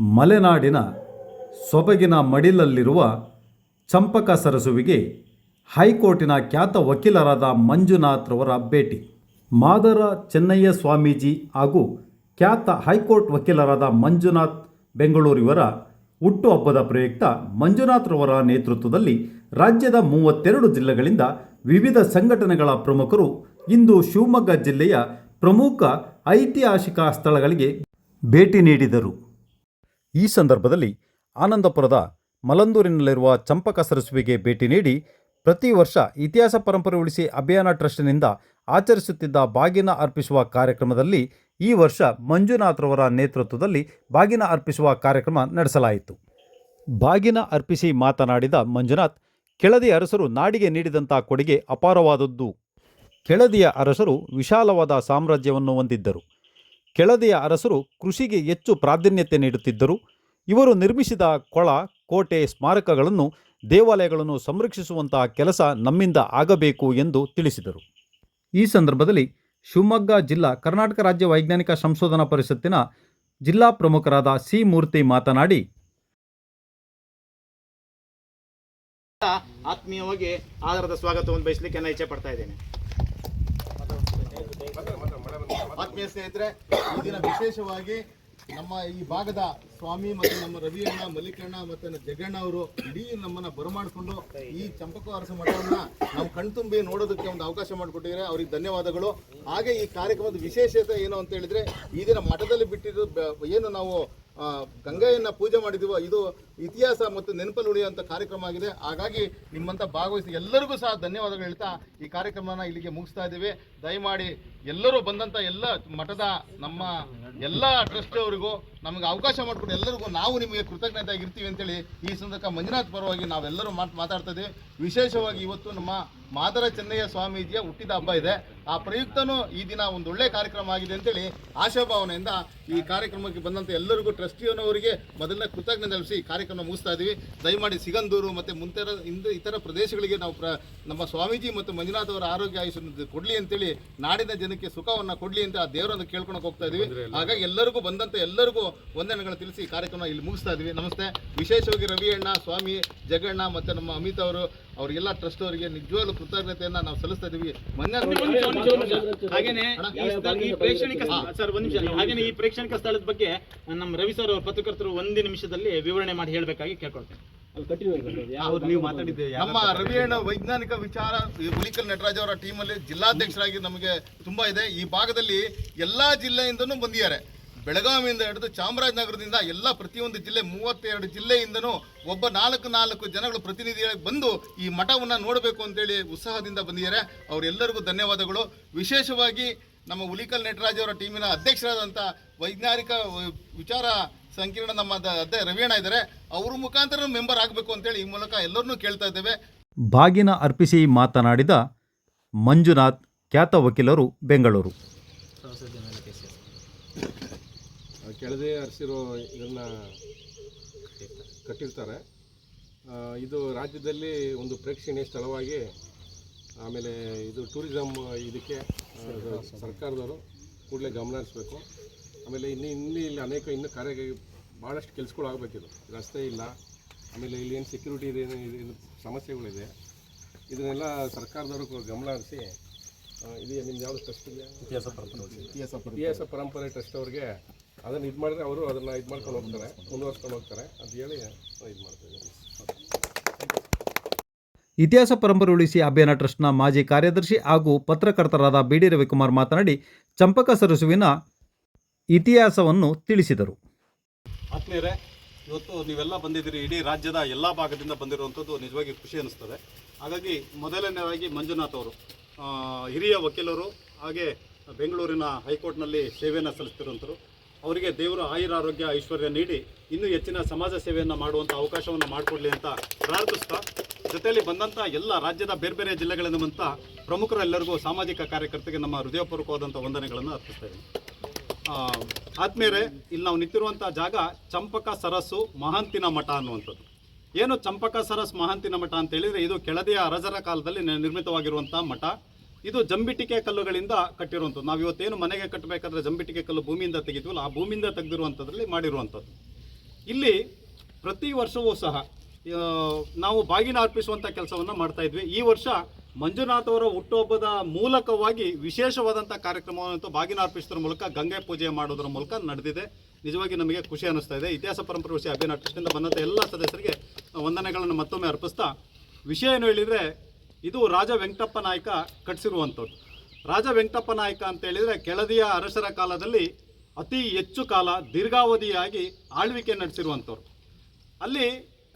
ಮಲೆನಾಡಿನ ಸೊಬಗಿನ ಮಡಿಲಲ್ಲಿರುವ ಚಂಪಕ ಸರಸುವಿಗೆ ಹೈಕೋರ್ಟಿನ ಖ್ಯಾತ ವಕೀಲರಾದ ಮಂಜುನಾಥ್ ರವರ ಭೇಟಿ. ಮಾದರ ಚೆನ್ನಯ್ಯ ಸ್ವಾಮೀಜಿ ಹಾಗೂ ಖ್ಯಾತ ಹೈಕೋರ್ಟ್ ವಕೀಲರಾದ ಮಂಜುನಾಥ್ ಬೆಂಗಳೂರಿವರ ಹುಟ್ಟುಹಬ್ಬದ ಪ್ರಯುಕ್ತ ಮಂಜುನಾಥ್ ರವರ ನೇತೃತ್ವದಲ್ಲಿ ರಾಜ್ಯದ ಮೂವತ್ತೆರಡು ಜಿಲ್ಲೆಗಳಿಂದ ವಿವಿಧ ಸಂಘಟನೆಗಳ ಪ್ರಮುಖರು ಇಂದು ಶಿವಮೊಗ್ಗ ಜಿಲ್ಲೆಯ ಪ್ರಮುಖ ಐತಿಹಾಸಿಕ ಸ್ಥಳಗಳಿಗೆ ಭೇಟಿ ನೀಡಿದರು. ಈ ಸಂದರ್ಭದಲ್ಲಿ ಆನಂದಪುರದ ಮಲಂದೂರಿನಲ್ಲಿರುವ ಚಂಪಕ ಸರಸ್ವಿಗೆ ಭೇಟಿ ನೀಡಿ ಪ್ರತಿ ವರ್ಷ ಇತಿಹಾಸ ಪರಂಪರೆ ಉಳಿಸಿ ಅಭಿಯಾನ ಟ್ರಸ್ಟ್ನಿಂದ ಆಚರಿಸುತ್ತಿದ್ದ ಬಾಗಿನ ಅರ್ಪಿಸುವ ಕಾರ್ಯಕ್ರಮದಲ್ಲಿ ಈ ವರ್ಷ ಮಂಜುನಾಥ್ರವರ ನೇತೃತ್ವದಲ್ಲಿ ಬಾಗಿನ ಅರ್ಪಿಸುವ ಕಾರ್ಯಕ್ರಮ ನಡೆಸಲಾಯಿತು. ಬಾಗಿನ ಅರ್ಪಿಸಿ ಮಾತನಾಡಿದ ಮಂಜುನಾಥ್, ಕೆಳದಿ ಅರಸರು ನಾಡಿಗೆ ನೀಡಿದಂಥ ಕೊಡುಗೆ ಅಪಾರವಾದದ್ದು. ಕೆಳದಿಯ ಅರಸರು ವಿಶಾಲವಾದ ಸಾಮ್ರಾಜ್ಯವನ್ನು ಹೊಂದಿದ್ದರು. ಕೆಳದಿಯ ಅರಸರು ಕೃಷಿಗೆ ಹೆಚ್ಚು ಪ್ರಾಧಾನ್ಯತೆ ನೀಡುತ್ತಿದ್ದರು. ಇವರು ನಿರ್ಮಿಸಿದ ಕೊಳ, ಕೋಟೆ, ಸ್ಮಾರಕಗಳನ್ನು, ದೇವಾಲಯಗಳನ್ನು ಸಂರಕ್ಷಿಸುವಂತಹ ಕೆಲಸ ನಮ್ಮಿಂದ ಆಗಬೇಕು ಎಂದು ತಿಳಿಸಿದರು. ಈ ಸಂದರ್ಭದಲ್ಲಿ ಶಿವಮೊಗ್ಗ ಜಿಲ್ಲಾ ಕರ್ನಾಟಕ ರಾಜ್ಯ ವೈಜ್ಞಾನಿಕ ಸಂಶೋಧನಾ ಪರಿಷತ್ತಿನ ಜಿಲ್ಲಾ ಪ್ರಮುಖರಾದ ಸಿ ಮೂರ್ತಿ ಮಾತನಾಡಿ, ಆತ್ಮೀಯವಾಗಿ ಆಧಾರದ ಸ್ವಾಗತವನ್ನು ಬಯಸಲಿಕ್ಕೆ ನಾನು ಇಚ್ಛೆ ಪಡ್ತಾ ಇದ್ದೇನೆ. ಆತ್ಮೀಯ ಸ್ನೇಹಿತರೆ, ಈ ದಿನ ವಿಶೇಷವಾಗಿ ನಮ್ಮ ಈ ಭಾಗದ ಸ್ವಾಮಿ ಮತ್ತು ನಮ್ಮ ರವಿಯಣ್ಣ, ಮಲ್ಲಿಕಣ್ಣ ಮತ್ತು ಜಗಣ್ಣ ಅವರು ಇಡೀ ನಮ್ಮನ್ನ ಬರಮಾಡಿಕೊಂಡು ಈ ಚಂಪಕ ಅರಸ ಮಠವನ್ನ ನಾವು ಕಣ್ತುಂಬಿ ನೋಡೋದಕ್ಕೆ ಒಂದು ಅವಕಾಶ ಮಾಡಿಕೊಟ್ಟಿದ್ದಾರೆ. ಅವ್ರಿಗೆ ಧನ್ಯವಾದಗಳು. ಹಾಗೆ ಈ ಕಾರ್ಯಕ್ರಮದ ವಿಶೇಷತೆ ಏನು ಅಂತ ಹೇಳಿದ್ರೆ, ಈ ದಿನ ಮಠದಲ್ಲಿ ಬಿಟ್ಟಿರೋ ಏನು ನಾವು ಗಂಗೆಯನ್ನ ಪೂಜೆ ಮಾಡಿದೀವೋ, ಇದು ಇತಿಹಾಸ ಮತ್ತು ನೆನಪಲ್ಲಿ ಉಳಿಯುವಂಥ ಕಾರ್ಯಕ್ರಮ ಆಗಿದೆ. ಹಾಗಾಗಿ ನಿಮ್ಮಂತ ಭಾಗವಹಿಸಿ ಎಲ್ಲರಿಗೂ ಸಹ ಧನ್ಯವಾದಗಳು ಹೇಳ್ತಾ ಈ ಕಾರ್ಯಕ್ರಮನ ಇಲ್ಲಿಗೆ ಮುಗಿಸ್ತಾ ಇದ್ದೀವಿ. ದಯಮಾಡಿ ಎಲ್ಲರೂ ಬಂದಂತ ಎಲ್ಲ ಮಠದ ನಮ್ಮ ಎಲ್ಲ ಟ್ರಸ್ಟ್ ಅವರಿಗೂ ನಮಗೆ ಅವಕಾಶ ಮಾಡಿಕೊಟ್ಟು ಎಲ್ಲರಿಗೂ ನಾವು ನಿಮಗೆ ಕೃತಜ್ಞತೆ ಆಗಿರ್ತೀವಿ ಅಂತೇಳಿ ಈ ಸಂದರ್ಭ ಮಂಜುನಾಥ್ ಪರವಾಗಿ ನಾವೆಲ್ಲರೂ ಮಾತು ಮಾತಾಡ್ತಾ ಇದ್ದೀವಿ. ವಿಶೇಷವಾಗಿ ಇವತ್ತು ನಮ್ಮ ಮಾದರ ಚೆನ್ನಯ್ಯ ಸ್ವಾಮೀಜಿಯ ಹುಟ್ಟಿದ ಹಬ್ಬ ಇದೆ. ಆ ಪ್ರಯುಕ್ತನೂ ಈ ದಿನ ಒಂದು ಒಳ್ಳೆ ಕಾರ್ಯಕ್ರಮ ಆಗಿದೆ ಅಂತೇಳಿ ಆಶಾಭಾವನೆಯಿಂದ ಈ ಕಾರ್ಯಕ್ರಮಕ್ಕೆ ಬಂದಂತ ಎಲ್ಲರಿಗೂ ಟ್ರಸ್ಟಿಯವರಿಗೆ ಮೊದಲನೇ ಕೃತಜ್ಞತೆ ನೆಲೆಸಿ ಕಾರ್ಯಕ್ರಮ ಮುಗಿಸ್ತಾ ಇದ್ದೀವಿ ದಯಮಾಡಿ ಸಿಗಂದೂರು ಮತ್ತು ಮುಂತರ ಇಂದು ಇತರ ಪ್ರದೇಶಗಳಿಗೆ ನಾವು ಪ್ರ ನಮ್ಮ ಸ್ವಾಮೀಜಿ ಮತ್ತು ಮಂಜುನಾಥ್ ಅವರ ಆರೋಗ್ಯ ಆಯುಷನ್ನು ಕೊಡ್ಲಿ ಅಂತೇಳಿ ನಾಡಿನ ಜನಕ್ಕೆ ಸುಖವನ್ನು ಕೊಡ್ಲಿ ಅಂತ ಆ ದೇವರನ್ನು ಕೇಳ್ಕೊಳಕ್ಕೆ ಹೋಗ್ತಾ ಇದ್ದೀವಿ ಹಾಗಾಗಿ ಎಲ್ಲರಿಗೂ ಬಂದಂತ ಎಲ್ಲರಿಗೂ ವಂದನೆಗಳನ್ನು ತಿಳಿಸಿ ಕಾರ್ಯಕ್ರಮ ಇಲ್ಲಿ ಮುಗಿಸ್ತಾ ಇದ್ದೀವಿ ನಮಸ್ತೆ. ವಿಶೇಷವಾಗಿ ರವಿಯಣ್ಣ ಸ್ವಾಮಿ ಜಗಣ್ಣ ಮತ್ತು ನಮ್ಮ ಅಮಿತ್ ಅವರು ಅವರಿಗೆಲ್ಲ ಟ್ರಸ್ಟ್ ಅವರಿಗೆ ನಿಜವಾಗ್ಲೂ ಕೃತಜ್ಞತೆಯನ್ನ ನಾವು ಸಲ್ಲಿಸ್ತಾ ಇದೀವಿ. ಹಾಗೇನೆ ಈ ಪ್ರೇಕ್ಷಣಿಕ ಸರ್ ಒಂದ್ ನಿಮಿಷ. ಹಾಗೇನೆ ಈ ಪ್ರೇಕ್ಷಣಿಕ ಸ್ಥಳದ ಬಗ್ಗೆ ನಮ್ಮ ರವಿ ಸರ್ ಅವ್ರ ಪತ್ರಕರ್ತರು ಒಂದು ನಿಮಿಷದಲ್ಲಿ ವಿವರಣೆ ಮಾಡಿ ಹೇಳ್ಬೇಕಾಗಿ ಕೇಳ್ಕೊಳ್ತೇನೆ. ನಮ್ಮ ರವಿಯಣ್ಣ ವೈಜ್ಞಾನಿಕ ವಿಚಾರ ಹುಲಿಕಲ್ ನಟರಾಜ್ ಅವರ ಟೀಮಲ್ಲಿ ಜಿಲ್ಲಾಧ್ಯಕ್ಷರಾಗಿ ನಮಗೆ ತುಂಬಾ ಇದೆ. ಈ ಭಾಗದಲ್ಲಿ ಎಲ್ಲಾ ಜಿಲ್ಲೆಯಿಂದನೂ ಬಂದಿದ್ದಾರೆ. ಬೆಳಗಾವಿಯಿಂದ ಹಿಡಿದು ಚಾಮರಾಜನಗರದಿಂದ ಎಲ್ಲ ಪ್ರತಿಯೊಂದು ಜಿಲ್ಲೆ, ಮೂವತ್ತೆರಡು ಜಿಲ್ಲೆಯಿಂದನೂ ಒಬ್ಬ ನಾಲ್ಕು ನಾಲ್ಕು ಜನಗಳು ಪ್ರತಿನಿಧಿಯಾಗಿ ಬಂದು ಈ ಮಠವನ್ನು ನೋಡಬೇಕು ಅಂತೇಳಿ ಉತ್ಸಾಹದಿಂದ ಬಂದಿದ್ದಾರೆ. ಅವರೆಲ್ಲರಿಗೂ ಧನ್ಯವಾದಗಳು. ವಿಶೇಷವಾಗಿ ನಮ್ಮ ಹುಲಿಕಲ್ ನಟರಾಜ್ ಅವರ ಟೀಮಿನ ಅಧ್ಯಕ್ಷರಾದಂಥ ವೈಜ್ಞಾನಿಕ ವಿಚಾರ ಸಂಕೀರ್ಣ ನಮ್ಮ ಅದೇ ರವಿಯಣ್ಣ ಇದ್ದಾರೆ. ಅವ್ರ ಮುಖಾಂತರ ಮೆಂಬರ್ ಆಗಬೇಕು ಅಂತೇಳಿ ಈ ಮೂಲಕ ಎಲ್ಲರನ್ನೂ ಕೇಳ್ತಾ ಇದ್ದೇವೆ. ಬಾಗಿನ ಅರ್ಪಿಸಿ ಮಾತನಾಡಿದ ಮಂಜುನಾಥ್, ಖ್ಯಾತ ವಕೀಲರು, ಬೆಂಗಳೂರು. ಕೆಳದೆ ಹರಿಸಿರೋ ಇದನ್ನು ಕಟ್ಟಿರ್ತಾರೆ. ಇದು ರಾಜ್ಯದಲ್ಲಿ ಒಂದು ಪ್ರೇಕ್ಷಣೀಯ ಸ್ಥಳವಾಗಿ ಆಮೇಲೆ ಇದು ಟೂರಿಸಮ್ ಇದಕ್ಕೆ ಸರ್ಕಾರದವರು ಕೂಡಲೇ ಗಮನ ಹರಿಸ್ಬೇಕು. ಆಮೇಲೆ ಇನ್ನು ಇನ್ನೂ ಇಲ್ಲಿ ಅನೇಕ ಇನ್ನೂ ಕಾರ್ಯ ಭಾಳಷ್ಟು ಕೆಲಸಗಳು ಆಗಬೇಕಿದು ರಸ್ತೆ ಇಲ್ಲ ಆಮೇಲೆ ಇಲ್ಲಿ ಏನು ಸೆಕ್ಯೂರಿಟಿ ಇದೆ ಏನು ಇದು ಸಮಸ್ಯೆಗಳಿದೆ. ಇದನ್ನೆಲ್ಲ ಸರ್ಕಾರದವರು ಗಮನ ಹರಿಸಿ ಇದು ನಿಮ್ದು ಯಾವುದು ಟ್ರಸ್ಟ್ ಪರಂಪರೆ. ಇತಿಹಾಸ ಪರಂಪರೆ ಟ್ರಸ್ಟ್ ಅವ್ರಿಗೆ ಅದನ್ನು ಇದು ಮಾಡಿದ್ರೆ ಅವರು ಅದನ್ನು ಇದು ಮಾಡ್ಕೊಂಡು ಹೋಗ್ತಾರೆ ಮುಂದುವರ್ಸ್ಕೊಂಡು ಹೋಗ್ತಾರೆ ಅಂತ ಹೇಳಿ ಇದು ಮಾಡ್ತೀವಿ ಇತಿಹಾಸ ಪರಂಪರೆ ಉಳಿಸಿ ಅಭಿಯಾನ ಟ್ರಸ್ಟ್ನ ಮಾಜಿ ಕಾರ್ಯದರ್ಶಿ ಹಾಗೂ ಪತ್ರಕರ್ತರಾದ ಬಿ ಡಿ ರವಿಕುಮಾರ್ ಮಾತನಾಡಿ ಚಂಪಕ ಸರಸುವಿನ ಇತಿಹಾಸವನ್ನು ತಿಳಿಸಿದರು. ಆತ್ಮೀಯರೇ ಇವತ್ತು ನೀವೆಲ್ಲ ಬಂದಿದ್ದೀರಿ ಇಡೀ ರಾಜ್ಯದ ಎಲ್ಲ ಭಾಗದಿಂದ ಬಂದಿರುವಂಥದ್ದು ನಿಜವಾಗಿ ಖುಷಿ ಅನಿಸ್ತದೆ. ಹಾಗಾಗಿ ಮೊದಲನೇದಾಗಿ ಮಂಜುನಾಥ್ ಅವರು ಹಿರಿಯ ವಕೀಲರು ಹಾಗೆ ಬೆಂಗಳೂರಿನ ಹೈಕೋರ್ಟ್ನಲ್ಲಿ ಸೇವೆಯನ್ನು ಸಲ್ಲಿಸ್ತಿರುವಂಥರು ಅವರಿಗೆ ದೇವರು ಆಯುರಾರೋಗ್ಯ, ಐಶ್ವರ್ಯ ನೀಡಿ ಇನ್ನೂ ಹೆಚ್ಚಿನ ಸಮಾಜ ಸೇವೆಯನ್ನು ಮಾಡುವಂಥ ಅವಕಾಶವನ್ನು ಮಾಡಿಕೊಡ್ಲಿ ಅಂತ ಪ್ರಾರ್ಥಿಸ್ತಾ, ಜೊತೆಯಲ್ಲಿ ಬಂದಂಥ ಎಲ್ಲ ರಾಜ್ಯದ ಬೇರೆ ಬೇರೆ ಜಿಲ್ಲೆಗಳಿಂದ ಬಂತ ಪ್ರಮುಖರೆಲ್ಲರಿಗೂ ಸಾಮಾಜಿಕ ಕಾರ್ಯಕರ್ತರಿಗೆ ನಮ್ಮ ಹೃದಯಪೂರ್ವಕವಾದಂಥ ವಂದನೆಗಳನ್ನು ಅರ್ಪಿಸ್ತಾ ಆದ್ಮೇಲೆ ಇಲ್ಲಿ ನಾವು ನಿಂತಿರುವಂಥ ಜಾಗ ಚಂಪಕ ಸರಸ್ಸು ಮಹಾಂತಿನ ಮಠ ಅನ್ನುವಂಥದ್ದು. ಏನು ಚಂಪಕ ಸರಸ್ ಮಹಾಂತಿನ ಮಠ ಅಂತ ಹೇಳಿದರೆ ಇದು ಕೆಳದಿಯ ಅರಜರ ಕಾಲದಲ್ಲಿ ನಿರ್ಮಿತವಾಗಿರುವಂಥ ಮಠ. ಇದು ಜಂಬಿಟಿಕೆ ಕಲ್ಲುಗಳಿಂದ ಕಟ್ಟಿರುವಂಥದ್ದು. ನಾವು ಇವತ್ತೇನು ಮನೆಗೆ ಕಟ್ಟಬೇಕಾದ್ರೆ ಜಂಬಿಟಿಕೆ ಕಲ್ಲು ಭೂಮಿಯಿಂದ ತೆಗಿತೀವಲ್ಲ, ಆ ಭೂಮಿಯಿಂದ ತೆಗೆದಿರುವಂಥದ್ರಲ್ಲಿ ಮಾಡಿರುವಂಥದ್ದು. ಇಲ್ಲಿ ಪ್ರತಿ ವರ್ಷವೂ ಸಹ ನಾವು ಬಾಗಿನ ಅರ್ಪಿಸುವಂಥ ಕೆಲಸವನ್ನು ಮಾಡ್ತಾ ಇದ್ವಿ. ಈ ವರ್ಷ ಮಂಜುನಾಥ್ ಅವರ ಹುಟ್ಟುಹಬ್ಬದ ಮೂಲಕವಾಗಿ ವಿಶೇಷವಾದಂಥ ಕಾರ್ಯಕ್ರಮವನ್ನು ಬಾಗಿನ ಅರ್ಪಿಸೋದ್ರ ಮೂಲಕ ಗಂಗೆ ಪೂಜೆ ಮಾಡೋದ್ರ ಮೂಲಕ ನಡೆದಿದೆ. ನಿಜವಾಗಿ ನಮಗೆ ಖುಷಿ ಅನ್ನಿಸ್ತಾ ಇದೆ. ಇತಿಹಾಸ ಪರಂಪರೆ ವಿಷಯ ಟ್ರಸ್ಟಿಂದ ಬಂದಂಥ ಎಲ್ಲ ಸದಸ್ಯರಿಗೆ ವಂದನೆಗಳನ್ನು ಮತ್ತೊಮ್ಮೆ ಅರ್ಪಿಸ್ತಾ, ವಿಷಯ ಏನು ಹೇಳಿದರೆ ಇದು ರಾಜ ವೆಂಕಟಪ್ಪ ನಾಯಕ ಕಟ್ಟಿಸಿರುವಂಥದ್ದು ರಾಜ ವೆಂಕಟಪ್ಪ ನಾಯಕ ಅಂತ ಹೇಳಿದರೆ ಕೆಳದಿಯ ಅರಸರ ಕಾಲದಲ್ಲಿ ಅತಿ ಹೆಚ್ಚು ಕಾಲ ದೀರ್ಘಾವಧಿಯಾಗಿ ಆಳ್ವಿಕೆ ನಡೆಸಿರುವಂಥವ್ರು. ಅಲ್ಲಿ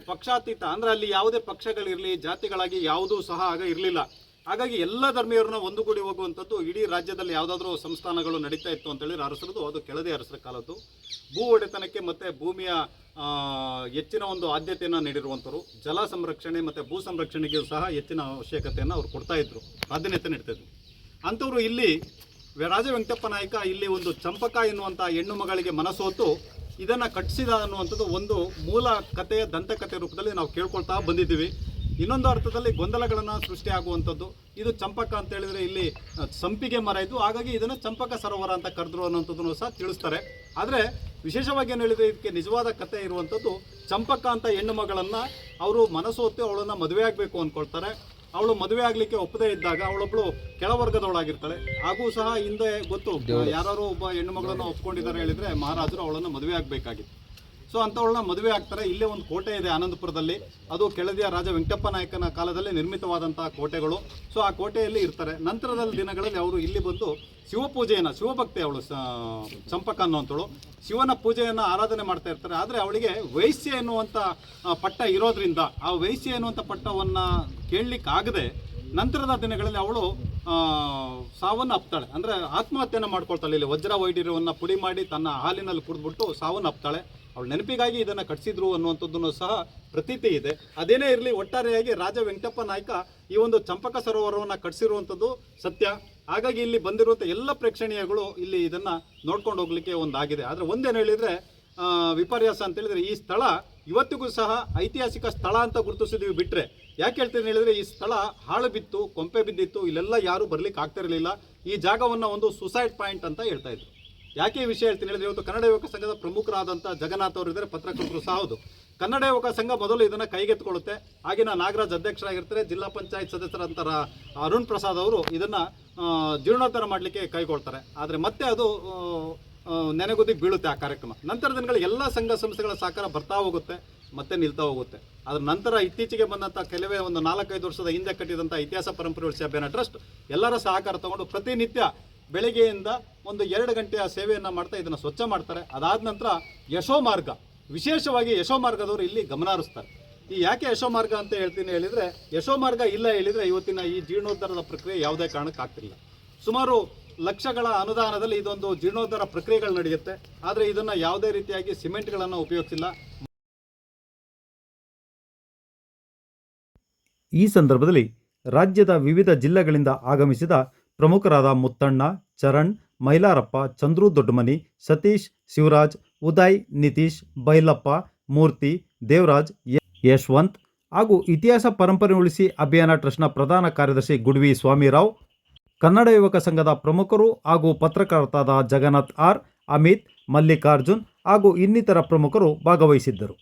ಪಕ್ಷಾತೀತ ಅಂದರೆ ಅಲ್ಲಿ ಯಾವುದೇ ಪಕ್ಷಗಳಿರಲಿ, ಜಾತಿಗಳಾಗಿ ಯಾವುದೂ ಸಹ ಆಗ ಇರಲಿಲ್ಲ. ಹಾಗಾಗಿ ಎಲ್ಲ ಧರ್ಮೀಯರನ್ನ ಒಂದುಗೂಡಿ ಹೋಗುವಂಥದ್ದು ಇಡೀ ರಾಜ್ಯದಲ್ಲಿ ಯಾವುದಾದ್ರೂ ಸಂಸ್ಥಾನಗಳು ನಡೀತಾ ಇತ್ತು ಅಂತ ಹೇಳಿದ್ರೆ ಅರಸರದು. ಅದು ಕೆಳದೇ ಅರಸರ ಕಾಲದ್ದು. ಭೂ ಒಡೆತನಕ್ಕೆ ಮತ್ತು ಭೂಮಿಯ ಹೆಚ್ಚಿನ ಒಂದು ಆದ್ಯತೆಯನ್ನು ನೀಡಿರುವಂಥವ್ರು. ಜಲ ಸಂರಕ್ಷಣೆ ಮತ್ತು ಭೂ ಸಂರಕ್ಷಣೆಗೆ ಸಹ ಹೆಚ್ಚಿನ ಅವಶ್ಯಕತೆಯನ್ನು ಅವ್ರು ಕೊಡ್ತಾ ಇದ್ರು. ಪ್ರಾಧಾನ್ಯತೆ ನೀಡ್ತಿದ್ರು ಅಂಥವ್ರು ಇಲ್ಲಿ ರಾಜ ವೆಂಕಟಪ್ಪ ನಾಯಕ ಇಲ್ಲಿ ಒಂದು ಚಂಪಕ ಎನ್ನುವಂಥ ಹೆಣ್ಣು ಮಗಳಿಗೆ ಮನಸೋತು ಇದನ್ನು ಕಟ್ಟಿಸಿದ ಅನ್ನುವಂಥದ್ದು ಒಂದು ಮೂಲ ಕಥೆಯ ದಂತಕಥೆ ರೂಪದಲ್ಲಿ ನಾವು ಕೇಳ್ಕೊಳ್ತಾ ಬಂದಿದ್ದೀವಿ. ಇನ್ನೊಂದು ಅರ್ಥದಲ್ಲಿ ಗೊಂದಲಗಳನ್ನು ಸೃಷ್ಟಿಯಾಗುವಂಥದ್ದು. ಇದು ಚಂಪಕ ಅಂತ ಹೇಳಿದ್ರೆ ಇಲ್ಲಿ ಸಂಪಿಗೆ ಮರ ಇದ್ದು ಹಾಗಾಗಿ ಇದನ್ನು ಚಂಪಕ ಸರೋವರ ಅಂತ ಕರೆದ್ರು ಅನ್ನೋಂಥದ್ದನ್ನು ಸಹ ತಿಳಿಸ್ತಾರೆ. ಆದರೆ ವಿಶೇಷವಾಗಿ ಏನು ಹೇಳಿದ್ರೆ ಇದಕ್ಕೆ ನಿಜವಾದ ಕಥೆ ಇರುವಂಥದ್ದು ಚಂಪಕ ಅಂತ ಹೆಣ್ಣು ಮಗಳನ್ನು ಅವರು ಮನಸೋತಿ ಅವಳನ್ನು ಮದುವೆ ಆಗಬೇಕು ಅಂದ್ಕೊಳ್ತಾರೆ ಅವಳು ಮದುವೆ ಆಗಲಿಕ್ಕೆ ಒಪ್ಪದೇ ಇದ್ದಾಗ ಅವಳೊಬ್ಳು ಕೆಳವರ್ಗದವಳಾಗಿರ್ತಾಳೆ. ಹಾಗೂ ಸಹ ಹಿಂದೆ ಗೊತ್ತು ಯಾರು ಒಬ್ಬ ಹೆಣ್ಣು ಮಗಳನ್ನು ಒಪ್ಕೊಂಡಿದ್ದಾರೆ ಹೇಳಿದ್ರೆ ಮಹಾರಾಜರು ಅವಳನ್ನು ಮದುವೆ ಆಗಬೇಕಾಗಿತ್ತು. ಸೊ ಅಂಥವ್ಳನ್ನ ಮದುವೆ ಆಗ್ತಾರೆ. ಇಲ್ಲೇ ಒಂದು ಕೋಟೆ ಇದೆ ಆನಂದಪುರದಲ್ಲಿ. ಅದು ಕೆಳದಿಯ ರಾಜ ವೆಂಕಟಪ್ಪ ನಾಯಕನ ಕಾಲದಲ್ಲಿ ನಿರ್ಮಿತವಾದಂತಹ ಕೋಟೆಗಳು. ಸೊ ಆ ಕೋಟೆಯಲ್ಲಿ ಇರ್ತಾರೆ. ನಂತರದ ದಿನಗಳಲ್ಲಿ ಅವರು ಇಲ್ಲಿ ಬಂದು ಶಿವಪೂಜೆಯನ್ನು, ಶಿವಭಕ್ತಿ ಅವಳು ಚಂಪಕ ಅನ್ನುವಂಥಳು ಶಿವನ ಪೂಜೆಯನ್ನು ಆರಾಧನೆ ಮಾಡ್ತಾ ಇರ್ತಾರೆ. ಆದರೆ ಅವಳಿಗೆ ವೈಶ್ಯ ಎನ್ನುವಂಥ ಪಟ್ಟ ಇರೋದ್ರಿಂದ, ಆ ವೈಶ್ಯ ಎನ್ನುವಂಥ ಪಟ್ಟವನ್ನು ಕೇಳಲಿಕ್ಕಾಗದೆ ನಂತರದ ದಿನಗಳಲ್ಲಿ ಅವಳು ಸಾವನ್ನು ಅಪ್ತಾಳೆ. ಅಂದರೆ ಆತ್ಮಹತ್ಯೆಯನ್ನು ಮಾಡ್ಕೊಳ್ತಾಳೆ. ಇಲ್ಲಿ ವಜ್ರ ವೈಢ್ಯವನ್ನು ಪುಡಿ ಮಾಡಿ ತನ್ನ ಹಾಲಿನಲ್ಲಿ ಕುಡಿದ್ಬಿಟ್ಟು ಸಾವನ್ನು ಅಪ್ತಾಳೆ. ಅವಳ ನೆನಪಿಗಾಗಿ ಇದನ್ನು ಕಟ್ಟಿಸಿದ್ರು ಅನ್ನುವಂಥದ್ದನ್ನು ಸಹ ಪ್ರತೀತಿ ಇದೆ. ಅದೇನೇ ಇರಲಿ, ಒಟ್ಟಾರೆಯಾಗಿ ರಾಜ ವೆಂಕಟಪ್ಪ ನಾಯಕ ಈ ಒಂದು ಚಂಪಕ ಸರೋವರವನ್ನು ಕಟ್ಟಿಸಿರುವಂಥದ್ದು ಸತ್ಯ. ಹಾಗಾಗಿ ಇಲ್ಲಿ ಬಂದಿರುವಂಥ ಎಲ್ಲ ಪ್ರೇಕ್ಷಣೀಯಗಳು ಇಲ್ಲಿ ಇದನ್ನು ನೋಡ್ಕೊಂಡು ಹೋಗ್ಲಿಕ್ಕೆ ಒಂದಾಗಿದೆ. ಆದರೆ ಒಂದೇನು ಹೇಳಿದರೆ ವಿಪರ್ಯಾಸ ಅಂತ ಹೇಳಿದ್ರೆ ಈ ಸ್ಥಳ ಇವತ್ತಿಗೂ ಸಹ ಐತಿಹಾಸಿಕ ಸ್ಥಳ ಅಂತ ಗುರುತಿಸಿದೀವಿ ಬಿಟ್ರೆ. ಯಾಕೆ ಹೇಳ್ತೀನಿ ಹೇಳಿದ್ರೆ ಈ ಸ್ಥಳ ಹಾಳು ಬಿತ್ತು, ಕೊಂಪೆ ಬಿದ್ದಿತ್ತು, ಇಲ್ಲೆಲ್ಲ ಯಾರು ಬರ್ಲಿಕ್ಕೆ ಆಗ್ತಿರಲಿಲ್ಲ ಈ ಜಾಗವನ್ನು ಒಂದು ಸುಸೈಡ್ ಪಾಯಿಂಟ್ ಅಂತ ಹೇಳ್ತಾ ಇದ್ರು. ಯಾಕೆ ಈ ವಿಷಯ ಹೇಳ್ತೀನಿ ಹೇಳಿದ್ರೆ ಇವತ್ತು ಕನ್ನಡ ಯುವಕ ಸಂಘದ ಪ್ರಮುಖರಾದಂಥ ಜಗನ್ನಾಥ್ ಅವರು ಇದ್ದಾರೆ ಪತ್ರಕರ್ತರು ಸಹ ಹೌದು. ಕನ್ನಡ ಯುವಕ ಸಂಘ ಮೊದಲು ಇದನ್ನು ಕೈಗೆತ್ತಿಕೊಳ್ಳುತ್ತೆ. ಆಗಿನ ನಾಗರಾಜ್ ಅಧ್ಯಕ್ಷರಾಗಿರ್ತಾರೆ ಜಿಲ್ಲಾ ಪಂಚಾಯತ್ ಸದಸ್ಯರಂತ ಅರುಣ್ ಪ್ರಸಾದ್ ಅವರು ಇದನ್ನು ಜೀರ್ಣೋದ್ಧಾರ ಮಾಡಲಿಕ್ಕೆ ಕೈಗೊಳ್ತಾರೆ. ಆದರೆ ಮತ್ತೆ ಅದು ಆ, ಬೀಳುತ್ತೆ ಆ ಕಾರ್ಯಕ್ರಮ. ನಂತರ ದಿನಗಳಲ್ಲಿ ಎಲ್ಲ ಸಂಘ ಸಂಸ್ಥೆಗಳ ಸಹಕಾರ ಬರ್ತಾ ಹೋಗುತ್ತೆ ಮತ್ತೆ ನಿಲ್ತಾ ಹೋಗುತ್ತೆ. ಅದರ ನಂತರ ಇತ್ತೀಚೆಗೆ ಬಂದಂಥ ಕೆಲವೇ ಒಂದು ನಾಲ್ಕೈದು ವರ್ಷದ ಹಿಂದೆ ಕಟ್ಟಿದಂಥ ಇತಿಹಾಸ ಪರಂಪರೆ ಉಳಿಸಿ ಅಭಿಯಾನ ಟ್ರಸ್ಟ್ ಎಲ್ಲರ ಸಹಕಾರ ತಗೊಂಡು ಪ್ರತಿನಿತ್ಯ ಬೆಳಗ್ಗೆಯಿಂದ ಒಂದು ಎರಡು ಗಂಟೆಯ ಸೇವೆಯನ್ನು ಮಾಡ್ತಾ ಇದನ್ನು ಸ್ವಚ್ಛ ಮಾಡ್ತಾರೆ. ಅದಾದ ನಂತರ ಯಶೋ ಮಾರ್ಗ ವಿಶೇಷವಾಗಿ ಯಶೋ ಮಾರ್ಗದವರು ಇಲ್ಲಿ ಗಮನ ಹರಿಸ್ತಾರೆ ಈ ಯಾಕೆ ಯಶೋ ಮಾರ್ಗ ಅಂತ ಹೇಳ್ತೀನಿ ಹೇಳಿದರೆ ಯಶೋ ಮಾರ್ಗ ಇಲ್ಲ ಹೇಳಿದರೆ ಇವತ್ತಿನ ಈ ಜೀರ್ಣೋದ್ಧಾರದ ಪ್ರಕ್ರಿಯೆ ಯಾವುದೇ ಕಾರಣಕ್ಕೆ ಆಗ್ತಿಲ್ಲ. ಸುಮಾರು ಲಕ್ಷಗಳ ಅನುದಾನದಲ್ಲಿ ಇದೊಂದು ಜೀರ್ಣೋದ್ಧಾರ ಪ್ರಕ್ರಿಯೆಗಳು ನಡೆಯುತ್ತೆ. ಆದರೆ ಇದನ್ನು ಯಾವುದೇ ರೀತಿಯಾಗಿ ಸಿಮೆಂಟ್ಗಳನ್ನು ಉಪಯೋಗಿಸಿಲ್ಲ. ಈ ಸಂದರ್ಭದಲ್ಲಿ ರಾಜ್ಯದ ವಿವಿಧ ಜಿಲ್ಲೆಗಳಿಂದ ಆಗಮಿಸಿದ ಪ್ರಮುಖರಾದ ಮುತ್ತಣ್ಣ, ಚರಣ್, ಮೈಲಾರಪ್ಪ, ಚಂದ್ರು ದೊಡ್ಡಮನಿ, ಸತೀಶ್, ಶಿವರಾಜ್, ಉದಯ್, ನಿತೀಶ್, ಬೈಲಪ್ಪ, ಮೂರ್ತಿ, ದೇವರಾಜ್ ಯಶವಂತ್ ಹಾಗೂ ಇತಿಹಾಸ ಪರಂಪರೆ ಉಳಿಸಿ ಅಭಿಯಾನ ಟ್ರಸ್ಟ್ನ ಪ್ರಧಾನ ಕಾರ್ಯದರ್ಶಿ ಗುಡ್ವಿ ಸ್ವಾಮಿರಾವ್, ಕನ್ನಡ ಯುವಕ ಸಂಘದ ಪ್ರಮುಖರು ಹಾಗೂ ಪತ್ರಕರ್ತಾದ ಜಗನ್ನಾಥ್ ಆರ್, ಅಮಿತ್, ಮಲ್ಲಿಕಾರ್ಜುನ್ ಹಾಗೂ ಇನ್ನಿತರ ಪ್ರಮುಖರು ಭಾಗವಹಿಸಿದ್ದರು.